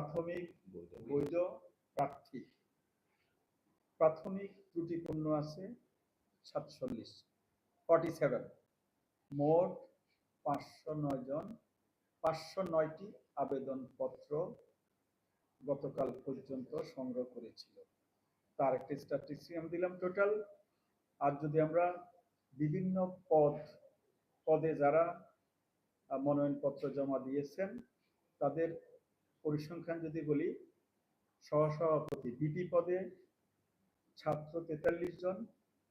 প্রাথমিক বৈধ। প্রার্থী। প্রাথমিক ত্রুটিপূর্ণ আছে সাতচল্লিশ। ফর্টি সেভেন মোট পাঁচশো নয় জন পাঁচশো নয়টি আবেদনপত্র গতকাল পর্যন্ত সংগ্রহ করেছিল। তার একটি স্ট্যাটিস্টিক আমি দিলাম টোটাল আর যদি আমরা বিভিন্ন পদ পদে যারা মনোনয়নপত্র জমা দিয়েছেন তাদের পরিসংখ্যান যদি বলি, সহসভাপতি বিপি পদে ছাত্র তেতাল্লিশ জন,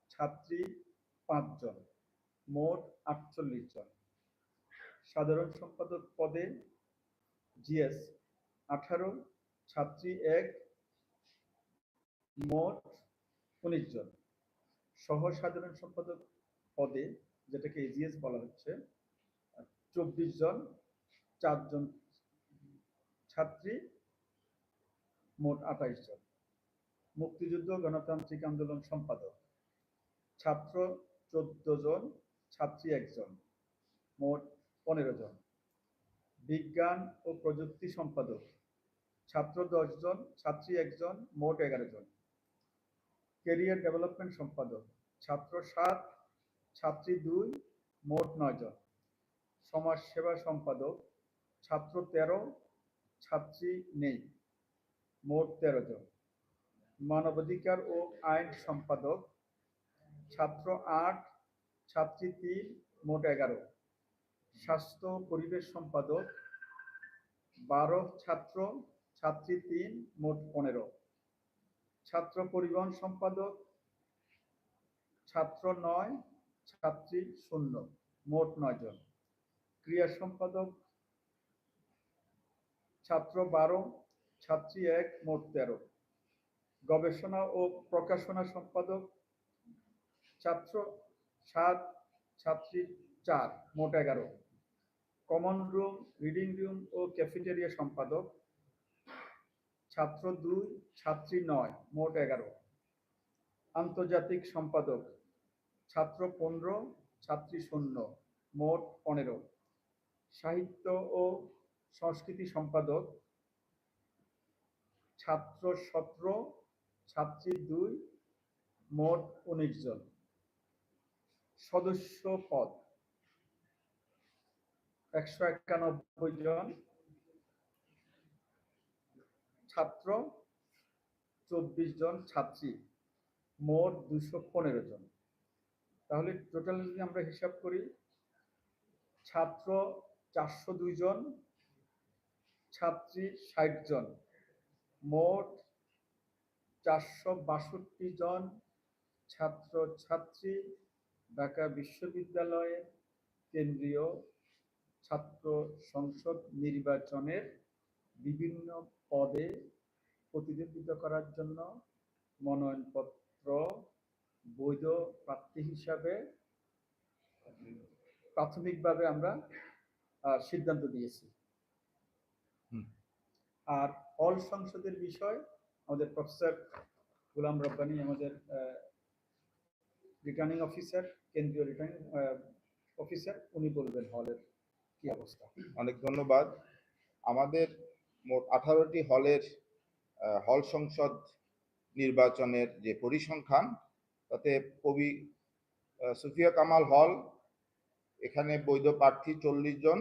ছাত্রী পাঁচজন মোট আটচল্লিশ জন। সাধারণ সম্পাদক পদে জিএস আঠারো, ছাত্রী এক, মোট উনিশ জন। সহ সাধারণ সম্পাদক পদে, যেটাকে এজিএস বলা হচ্ছে, চব্বিশ জন, চারজন ছাত্রী মোট আঠাইশ জন। মুক্তিযুদ্ধ, গণতান্ত্রিক আন্দোলন সম্পাদক। ছাত্র চোদ্দ জন, ছাত্রী একজন মোট পনেরো জন। বিজ্ঞান ও প্রযুক্তি সম্পাদক। ছাত্র জন, ছাত্রী একজন মোট এগারো জন। কেরিয়ার ডেভেলপমেন্ট সম্পাদক। ছাত্র সাত, ছাত্রী দুই, মোট নয় জন। সমাজ সেবা সম্পাদক। ছাত্র তেরো ছাত্রী নেই। মোট তেরো জন। মানবাধিকার ও আইন সম্পাদক। ছাত্র আট, ছাত্রী তিন, মোট এগারো। স্বাস্থ্য পরিবেশ সম্পাদক। বারো ছাত্র, ছাত্রী তিন, মোট পনেরো। ছাত্র পরিবহন সম্পাদক। ছাত্র নয়, ছাত্রী শূন্য, মোট নয় জন। ক্রিয়া সম্পাদক ছাত্র বারো, ছাত্রী এক, মোট তেরো। গবেষণা ও প্রকাশনা সম্পাদক ছাত্র সাত, ছাত্রী চার, মোট এগারো। কমন রুম, রিডিং রুম ও ক্যাফেটেরিয়া সম্পাদক ছাত্র দুই, ছাত্রী নয়, মোট এগারো। আন্তর্জাতিক সম্পাদক ছাত্র পনেরো, ছাত্রী শূন্য, মোট পনেরো। সাহিত্য ও সংস্কৃতি সম্পাদক, ছাত্র সতেরো, ছাত্রী দুই, মোট উনিশ জন। সদস্য পদ, একশো একানব্বই জন। ছাত্র, চব্বিশ জন। ছাত্রী, মোট দুশো পনেরো জন। তাহলে টোটাল যদি আমরা হিসাব করি, ছাত্র চারশো দুই জন ছাত্রী ষাট জন মোট চারশো বাষট্টি জন ছাত্র ছাত্রী ঢাকা বিশ্ববিদ্যালয়ের কেন্দ্রীয় ছাত্র সংসদ নির্বাচনের বিভিন্ন পদে প্রতিদ্বন্দ্বিতা করার জন্য মনোনয়নপত্র, বৈধ প্রার্থী হিসাবে প্রাথমিকভাবে আমরা সিদ্ধান্ত দিয়েছি। আর হল সংসদের বিষয়, আমাদের প্রফেসর গুলাম রব্বানি, আমাদের রিটার্নিং অফিসার কেন্দ্রীয় রিটার্নিং অফিসার উনি বলবেন হলের কি অবস্থা। অনেক ধন্যবাদ। আমাদের মোট আঠারোটি হলের হল সংসদ নির্বাচনের যে পরিসংখ্যান, তাতে কবি সুফিয়া কামাল হল এখানে বৈধ প্রার্থী চল্লিশ জন,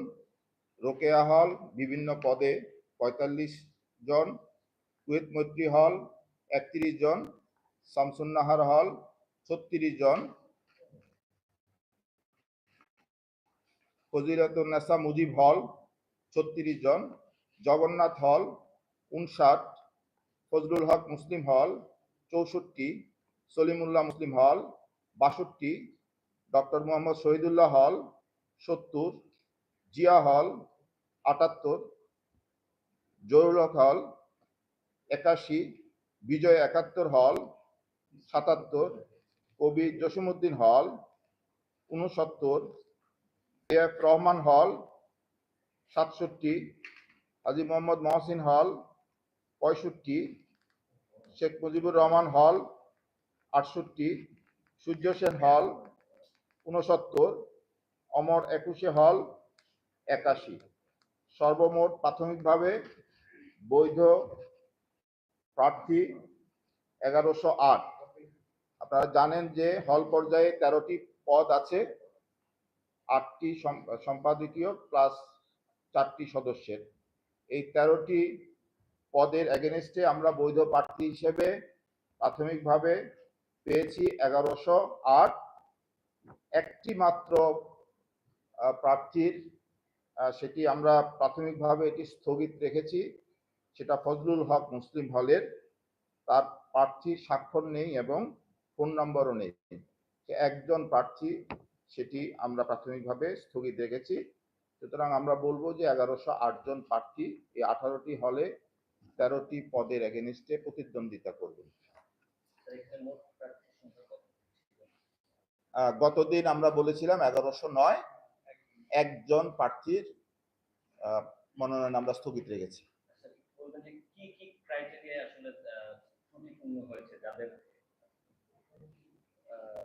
রোকেয়া হল বিভিন্ন পদে পঁয়তাল্লিশ জন, কুয়েত মৈত্রী হল একত্রিশ জন, শামসুন্নাহার হল ছত্রিশ জন। ফজিলাতুন্নেসা মুজিব হল ছত্রিশ জন, জগন্নাথ হল উনষাট ফজলুল হক মুসলিম হল চৌষট্টি, সলিমুল্লাহ মুসলিম হল বাষট্টি, ডক্টর মোহাম্মদ শহীদুল্লাহ হল সত্তর, জিয়া হল আটাত্তর জহুরুল হল, একাশি, বিজয় একাত্তর হল, সাতাত্তর, কবি জসিমউদ্দিন হল উনসত্তর এফ রহমান হল, সাতষট্টি, হাজি মোহাম্মদ মহসিন হল, পঁয়ষট্টি, শেখ মুজিবুর রহমান হল, আটষট্টি, সূর্য সেন হল উনসত্তর অমর একুশে হল, একাশি। সর্বমোট প্রাথমিকভাবে বৈধ প্রার্থী এগারোশো আট। আপনারা জানেন যে হল পর্যায়ে তেরোটি পদ আছে, আটটি সম- সম্পাদকীয় প্লাস চারটি সদস্যের। এই তেরোটি পদের এগেনস্টে আমরা বৈধ প্রার্থী হিসেবে প্রাথমিকভাবে পেয়েছি এগারোশো আট। একটি মাত্র প্রার্থীর সেটি আমরা প্রাথমিকভাবে এটি স্থগিত রেখেছি। সেটা ফজলুল হক মুসলিম হলের তার প্রার্থীর স্বাক্ষর নেই এবং ফোন নম্বরও নেই। একজন প্রার্থী সেটি আমরা প্রাথমিকভাবে স্থগিত রেখেছি। সুতরাং আমরা বলব যে এগারোশো জন প্রার্থী এই আঠারোটি হলে তেরোটি পদের এগেনিস্টে প্রতিদ্বন্দ্বিতা করবেন আহ, গতদিন আমরা বলেছিলাম এগারোশো নয় একজন প্রার্থীর মনোনয়ন আমরা স্থগিত রেখেছি। কি কি ক্রাইটেরিয়া আসলে ত্রুটিপূর্ণ হয়েছে? যাদের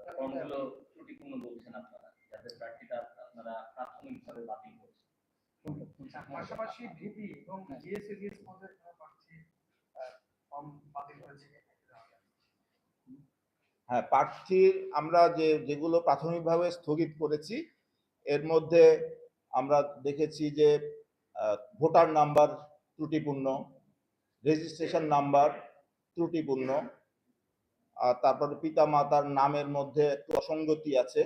ফর্মগুলো ত্রুটিপূর্ণ বলছেন আপনারা যাদের প্রার্থীটা আপনারা প্রাথমিকভাবে বাতিল করছেন। পাশাপাশি ভিপি এবং জিএসএজিএস পদের কোনো প্রার্থী ফর্ম বাতিল করেছে হ্যাঁ প্রার্থীর আমরা যে যেগুলো প্রাথমিকভাবে স্থগিত করেছি এর মধ্যে আমরা দেখেছি যে আহ, ভোটার নাম্বার ত্রুটিপূর্ণ রেজিস্ট্রেশন নাম্বার ত্রুটিপূর্ণ। আর তারপরে পিতা মাতার নামের মধ্যে একটু অসঙ্গতি আছে।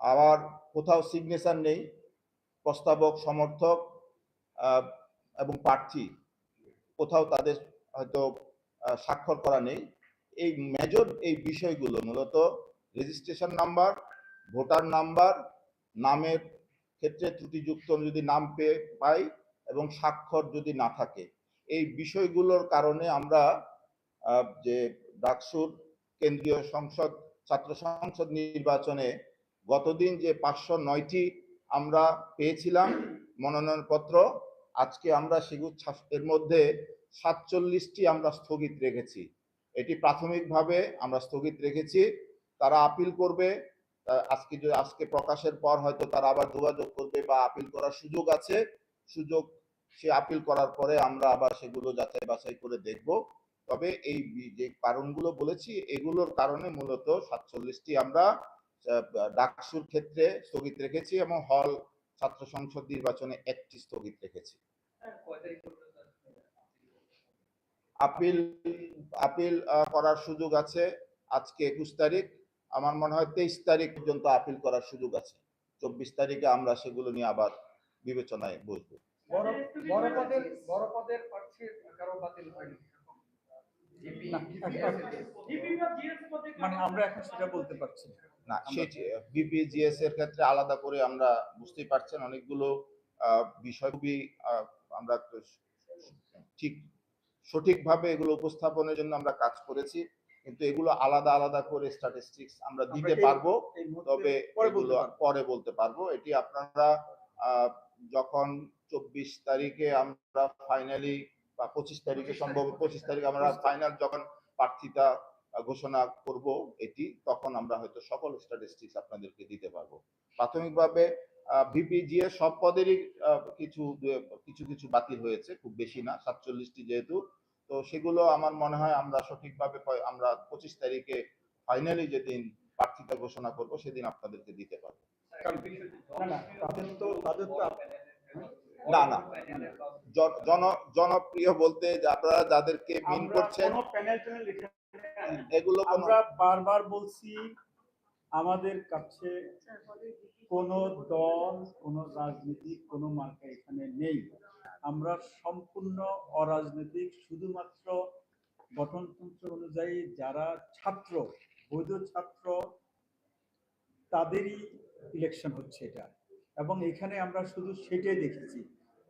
আবার কোথাও সিগনেচার নেই। প্রস্তাবক, সমর্থক এবং প্রার্থী কোথাও তাদের হয়তো স্বাক্ষর করা নেই। এই মেজর এই বিষয়গুলো মূলত রেজিস্ট্রেশন নাম্বার, ভোটার নাম্বার, নামের ক্ষেত্রে ত্রুটিযুক্ত যদি নাম পেয়ে পাই এবং স্বাক্ষর যদি না থাকে। এই বিষয়গুলোর কারণে আমরা যে ডাকসুর কেন্দ্রীয় সংসদ, ছাত্র সংসদ নির্বাচনে গতদিন যে পাঁচশো নয়টি আমরা পেয়েছিলাম মনোনয়নপত্র, আজকে আমরা সেগুলো এর মধ্যে সাতচল্লিশটি আমরা স্থগিত রেখেছি। এটি প্রাথমিকভাবে আমরা স্থগিত রেখেছি। তারা আপিল করবে আজকে আজকে প্রকাশের পর হয়তো তারা আবার যোগাযোগ করবে বা আপিল করার সুযোগ আছে। সুযোগ সে আপিল করার পরে আমরা আবার সেগুলো যাচাই বাছাই করে দেখব। তবে এই যে কারণগুলো বলেছি এগুলোর কারণে মূলত সাতচল্লিশটি আমরা ডাকসুর ক্ষেত্রে স্থগিত রেখেছি এবং হল ছাত্র সংসদ নির্বাচনে একটি স্থগিত রেখেছি। আপিল আপিল করার সুযোগ আছে। আজকে একুশ তারিখ। আমার মনে হয় তেইশ তারিখ পর্যন্ত আপিল করার সুযোগ আছে। চব্বিশ তারিখে আমরা সেগুলো নিয়ে আবার বিবেচনায় বসবো। বড় পদের বড় পদের প্রার্থী কারও বাতিল হয়নি। মানে আমরা এখন সেটা বলতে পারছি না। না সেটি বিপিজিএস এর ক্ষেত্রে আলাদা করে আমরা বুঝতেই পারছেন অনেকগুলো আহ, বিষয় খুবই আমরা ঠিক সঠিকভাবে এগুলো উপস্থাপনের জন্য আমরা কাজ করেছি কিন্তু এগুলো আলাদা আলাদা করে স্ট্যাটিস্টিক্স আমরা দিতে পারব তবে পরে বলতে পারব। পরে বলতে পারব। এটি আপনারা আহ, যখন চব্বিশ তারিখে আমরা ফাইনালি বা পঁচিশ তারিখে সম্ভব পঁচিশ তারিখে আমরা ফাইনাল যখন প্রার্থিতা ঘোষণা করব এটি তখন আমরা হয়তো সকল স্ট্যাটিস্টিক্স আপনাদেরকে দিতে পারব। প্রাথমিকভাবে ভিপিজিএ সব পদেরই কিছু কিছু কিছু বাতিল হয়েছে খুব বেশি না সাতচল্লিশটি যেহেতু। তো সেগুলো আমার মনে হয় আমরা সঠিকভাবে আমরা পঁচিশ তারিখে ফাইনালি যেদিন প্রার্থিতা ঘোষণা করব সেদিন আপনাদেরকে দিতে পারব। না না তাদের তো তাদের তো আপ- না না। জন- জন জনপ্রিয় বলতে আপনারা যাদেরকে মিন করছেন এগুলো আমরা বারবার বলছি আমাদের কাছে কোনো দল কোনো রাজনীতিক কোনো মার্কা এখানে নেই। আমরা সম্পূর্ণ অরাজনৈতিক শুধুমাত্র গঠনতন্ত্র অনুযায়ী যারা ছাত্র বৈধ ছাত্র তাদেরই ইলেকশন হচ্ছে এটা। এবং এখানে আমরা শুধু সেটাই দেখেছি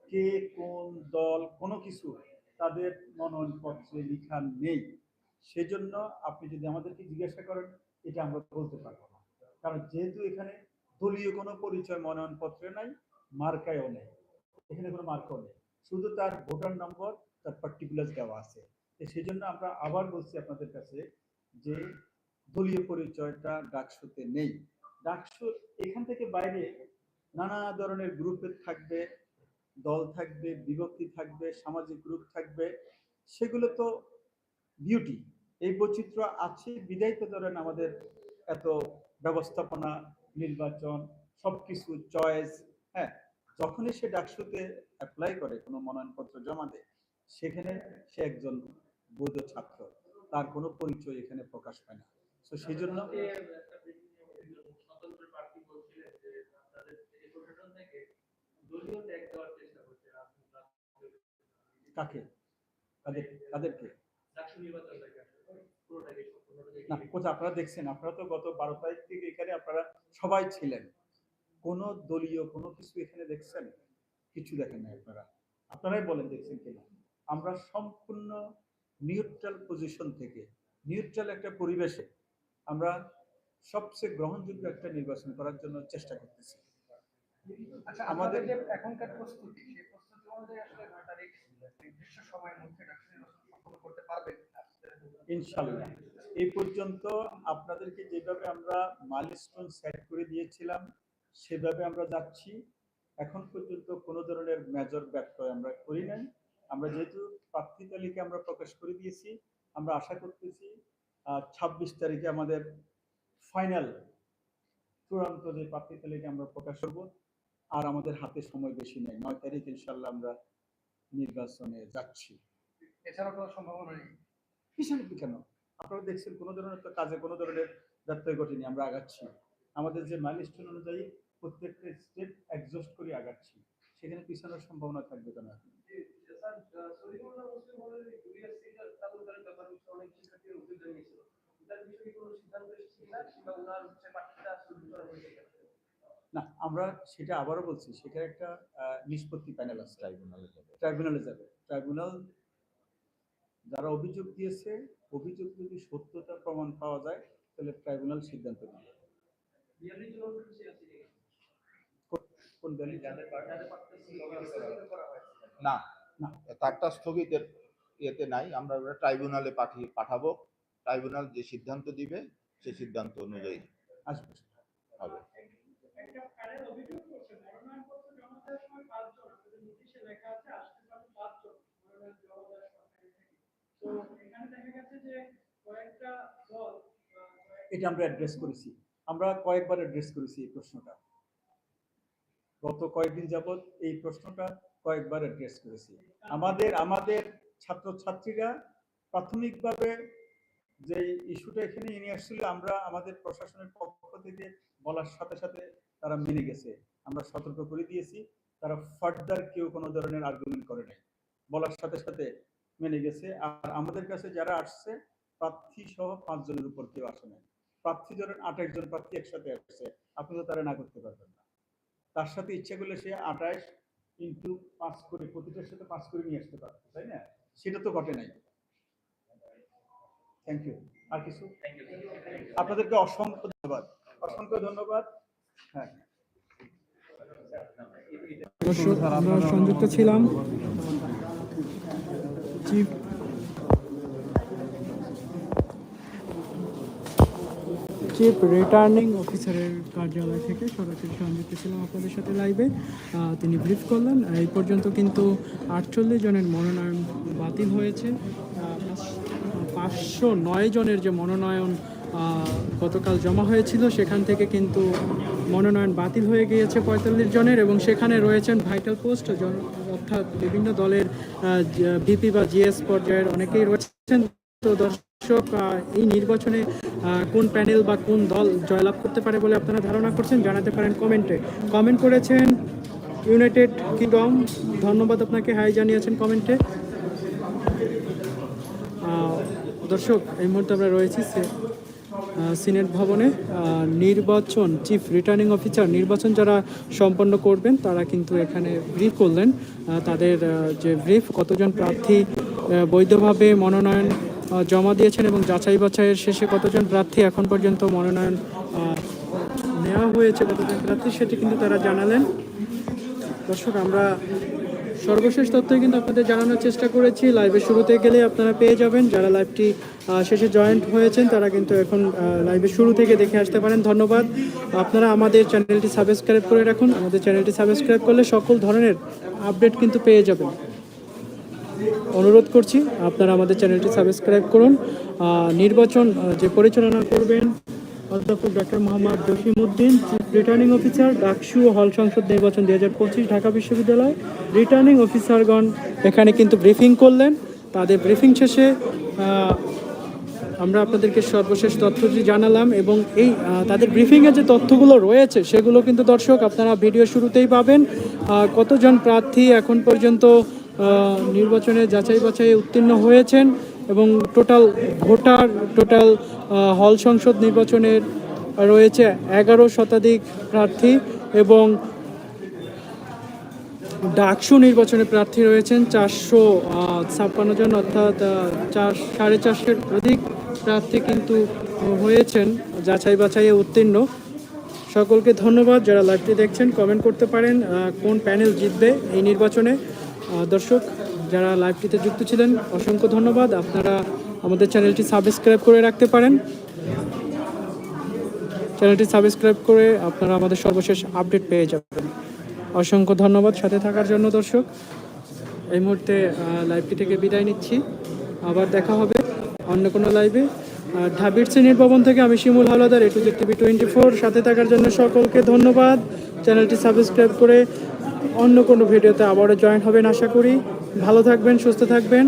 কে কোন দল, কোনো কিছু তাদের মনোনয়নপত্রে লিখা নেই। সেজন্য আপনি যদি আমাদেরকে জিজ্ঞাসা করেন, এটা আমরা বলতে পারব না। কারণ যেহেতু এখানে দলীয় কোনো পরিচয় মনোনয়নপত্রে নাই, মার্কায়ও নেই। এখানে কোনো মার্কাও নেই। শুধু তার ভোটার নম্বর, তার পার্টিকুলার দেওয়া আছে। সেই জন্য আমরা আবার বলছি আপনাদের কাছে যে দলীয় পরিচয়টা ডাকসুতে নেই। ডাকসু এখান থেকে বাইরে নানা ধরনের গ্রুপের থাকবে, দল থাকবে, বিভক্তি থাকবে, সামাজিক গ্রুপ থাকবে। সেগুলো তো বিউটি এই বৈচিত্র্য আছে, বিদায় তো ধরেন আমাদের এত ব্যবস্থাপনা, নির্বাচন, সবকিছু চয়েস হ্যাঁ যখনই সে ডাকসুতে অ্যাপ্লাই করে, কোনো মনোনয়নপত্র জমা দেয়, সেখানে সে একজন বৈধ ছাত্র। তার কোনো পরিচয় এখানে প্রকাশ পায় না। তো সেই জন্য স্বতন্ত্র প্রার্থী বলছিলেন যে আপনাদের এই প্রশাসন থেকে দলীয় ত্যাগ দেওয়ার চেষ্টা করছে কাকে? তাদের তাদেরকে না কোথায় আপনারা দেখছেন আপনারা তো গত বারো তারিখ থেকে এখানে আপনারা সবাই ছিলেন। কোন দলীয় কোনো কিছু এখানে দেখছেন? কিছু দেখেন না আপনারা। আপনারাই বলেন দেখছেন কিনা? আমরা সম্পূর্ণ নিউট্রাল পজিশন থেকে নিউট্রাল একটা পরিবেশে আমরা সবচেয়ে গ্রহণযোগ্য একটা নির্বাচন করার জন্য চেষ্টা করতেছি। আচ্ছা আমাদের- আমাদের যে এখনকার প্রস্তুতি সেই প্রস্তুতি অনুযায়ী আসলে ইনশাল্লাহ এই পর্যন্ত আপনাদেরকে যেভাবে আমরা মাইলস্টোন সেট করে দিয়েছিলাম, সেভাবে আমরা যাচ্ছি। এখন পর্যন্ত কোনো ধরনের মেজর ব্যত্যয় আমরা করি নাই। আমরা যেহেতু প্রার্থী তালিকা আমরা প্রকাশ করে দিয়েছি, আমরা আশা করতেছি ছাব্বিশ তারিখে আমাদের ফাইনাল চূড়ান্ত যে প্রার্থী তালিকা আমরা প্রকাশ করব, আর আমাদের হাতে সময় বেশি নেই। নয় তারিখ ইনশাল্লাহ আমরা নির্বাচনে যাচ্ছি। এছাড়াও কোনো সম্ভাবনা নেই? কিসের কেন? আপনারা দেখছেন কোনো ধরনের তো কাজে কোনো ধরনের ব্যত্যয় ঘটেনি আমরা আগাচ্ছি। আমাদের যে মাইলস্টোন অনুযায়ী প্রত্যেকটা স্টেপ অ্যাডজাস্ট করে আগাচ্ছি। সেখানে পিছানোর সম্ভাবনা থাকবে কেন? না আমরা সেটা আবারও বলছি সেটা একটা নিষ্পত্তি প্যানেল আছে। ট্রাইব্যুনালে যাবে ট্রাইব্যুনালে যাবে। ট্রাইব্যুনাল যারা অভিযোগ দিয়েছে অভিযোগ যদি সত্যতা প্রমাণ পাওয়া যায় তাহলে ট্রাইব্যুনাল সিদ্ধান্ত নেবে। কোন না। না। তারটা স্থগিতের ইয়েতে নাই। আমরা ট্রাইব্যুনালে পাঠিয়ে পাঠাবো। ট্রাইব্যুনাল যে সিদ্ধান্ত দিবে সেই সিদ্ধান্ত অনুযায়ী আসবে। হবে। এটা আমরা অ্যাড্রেস করেছি। আমরা কয়েকবার অ্যাড্রেস করেছি এই প্রশ্নটা। গত কয়েকদিন যাবত এই প্রশ্নটা কয়েকবার অ্যাড্রেস করেছি। আমাদের আমাদের ছাত্রছাত্রীরা প্রাথমিকভাবে যে ইস্যুটা এখানে নিয়ে আসছিল, আমরা আমাদের প্রশাসনের পক্ষ থেকে বলার সাথে সাথে তারা মেনে গেছে। আমরা সতর্ক করে দিয়েছি তারা ফার্দার কেউ কোনো ধরনের আর্গুমেন্ট করে নাই। বলার সাথে সাথে মেনে গেছে। আর আমাদের কাছে যারা আসছে প্রার্থী সহ পাঁচজনের উপর কেউ আসে নাই। প্রার্থী ধরেন আঠাশ জন প্রার্থী একসাথে আসছে আপনি তো তারা না করতে পারবেন না। তার সাথে ইচ্ছা করলে সে আঠাশ ইন্টু পাঁচ করে প্রতিটার সাথে পাঁচ করে নিয়ে আসতে পারবে তাই না? সেটা তো ঘটে নাই। থ্যাংক ইউ আর কিছু? আপনাদেরকে অসংখ্য ধন্যবাদ। অসংখ্য ধন্যবাদ। সংযুক্ত ছিলাম। চিফ চিফ রিটার্নিং অফিসারের কার্যালয় থেকে সরাসরি সংযুক্ত ছিলাম আপনাদের সাথে লাইভে তিনি ব্রিফ করলেন। এই পর্যন্ত কিন্তু আটচল্লিশ জনের মনোনয়ন বাতিল হয়েছে। পাঁচশো নয় জনের যে মনোনয়ন গতকাল জমা হয়েছিল। সেখান থেকে কিন্তু মনোনয়ন বাতিল হয়ে গিয়েছে পঁয়তাল্লিশ জনের এবং সেখানে রয়েছেন ভাইটাল পোস্ট অর্থাৎ বিভিন্ন দলের ভিপি বা জিএস পর্যায়ের অনেকেই রয়েছেন। তো দর্শক এই নির্বাচনে কোন প্যানেল বা কোন দল জয়লাভ করতে পারে বলে আপনারা ধারণা করছেন জানাতে পারেন কমেন্টে। কমেন্ট করেছেন ইউনাইটেড কিংডম ধন্যবাদ আপনাকে, হাই জানিয়েছেন কমেন্টে। দর্শক, এই মুহূর্তে আমরা রয়েছি সিনেট ভবনে নির্বাচন চিফ রিটার্নিং অফিসার নির্বাচন যারা সম্পন্ন করবেন, তারা কিন্তু এখানে ব্রিফ করলেন। তাদের যে ব্রিফ কতজন প্রার্থী বৈধভাবে মনোনয়ন জমা দিয়েছেন এবং যাচাই বাছাইয়ের শেষে কতজন প্রার্থী এখন পর্যন্ত মনোনয়ন নেওয়া হয়েছে, কতজন প্রার্থী, সেটি কিন্তু তারা জানালেন। দর্শক, আমরা সর্বশেষ তথ্যই কিন্তু আপনাদের জানানোর চেষ্টা করেছি। লাইভের শুরুতে গেলে আপনারা পেয়ে যাবেন। যারা লাইভটি শেষে জয়েন্ট হয়েছেন, তারা কিন্তু এখন লাইভের শুরু থেকে দেখে আসতে পারেন। ধন্যবাদ। আপনারা আমাদের চ্যানেলটি সাবস্ক্রাইব করে রাখুন। আমাদের চ্যানেলটি সাবস্ক্রাইব করলে সকল ধরনের আপডেট কিন্তু পেয়ে যাবেন। অনুরোধ করছি, আপনারা আমাদের চ্যানেলটি সাবস্ক্রাইব করুন। নির্বাচন যে পরিচালনা করবেন অধ্যাপক doctor Mohammad Jasimuddin returning officer DUCSU hall সংসদ নির্বাচন দুই হাজার পঁচিশ ঢাকা বিশ্ববিদ্যালয় রিটার্নিং অফিসারগণ এখানে কিন্তু ব্রিফিং করলেন। তাদের ব্রিফিং শেষে আমরা আপনাদেরকে সর্বশেষ তথ্যটি জানালাম এবং এই তাদের ব্রিফিংয়ে যে তথ্যগুলো রয়েছে, সেগুলো কিন্তু দর্শক আপনারা ভিডিও শুরুতেই পাবেন। কতজন প্রার্থী এখন পর্যন্ত নির্বাচনে যাচাই বাছাই উত্তীর্ণ হয়েছেন এবং টোটাল ভোটার টোটাল হল সংসদ নির্বাচনের রয়েছে এগারো শতাধিক প্রার্থী এবং ডাকসু নির্বাচনে প্রার্থী রয়েছেন চারশো ছাপ্পান্ন জন, অর্থাৎ চার, সাড়ে চারশোর অধিক প্রার্থী কিন্তু হয়েছেন, যাচাই বাছাইয়ে উত্তীর্ণ। সকলকে ধন্যবাদ, যারা লাইভটি দেখছেন কমেন্ট করতে পারেন কোন প্যানেল জিতবে এই নির্বাচনে। দর্শক, যারা লাইভটিতে যুক্ত ছিলেন, অসংখ্য ধন্যবাদ। আপনারা আমাদের চ্যানেলটি সাবস্ক্রাইব করে রাখতে পারেন। চ্যানেলটি সাবস্ক্রাইব করে আপনারা আমাদের সর্বশেষ আপডেট পেয়ে যাবেন। অসংখ্য ধন্যবাদ সাথে থাকার জন্য, দর্শক। এই মুহূর্তে লাইভটি থেকে বিদায় নিচ্ছি। আবার দেখা হবে অন্য কোনো লাইভে ঢাবির শ্রেণির ভবন থেকে আমি শিমুল হাওলাদার এটু জেড টিভি টোয়েন্টি ফোর সাথে থাকার জন্য সকলকে ধন্যবাদ। চ্যানেলটি সাবস্ক্রাইব করে অন্য কোনো ভিডিওতে আবারও জয়েন হবেন, আশা করি। ভালো থাকবেন, সুস্থ থাকবেন।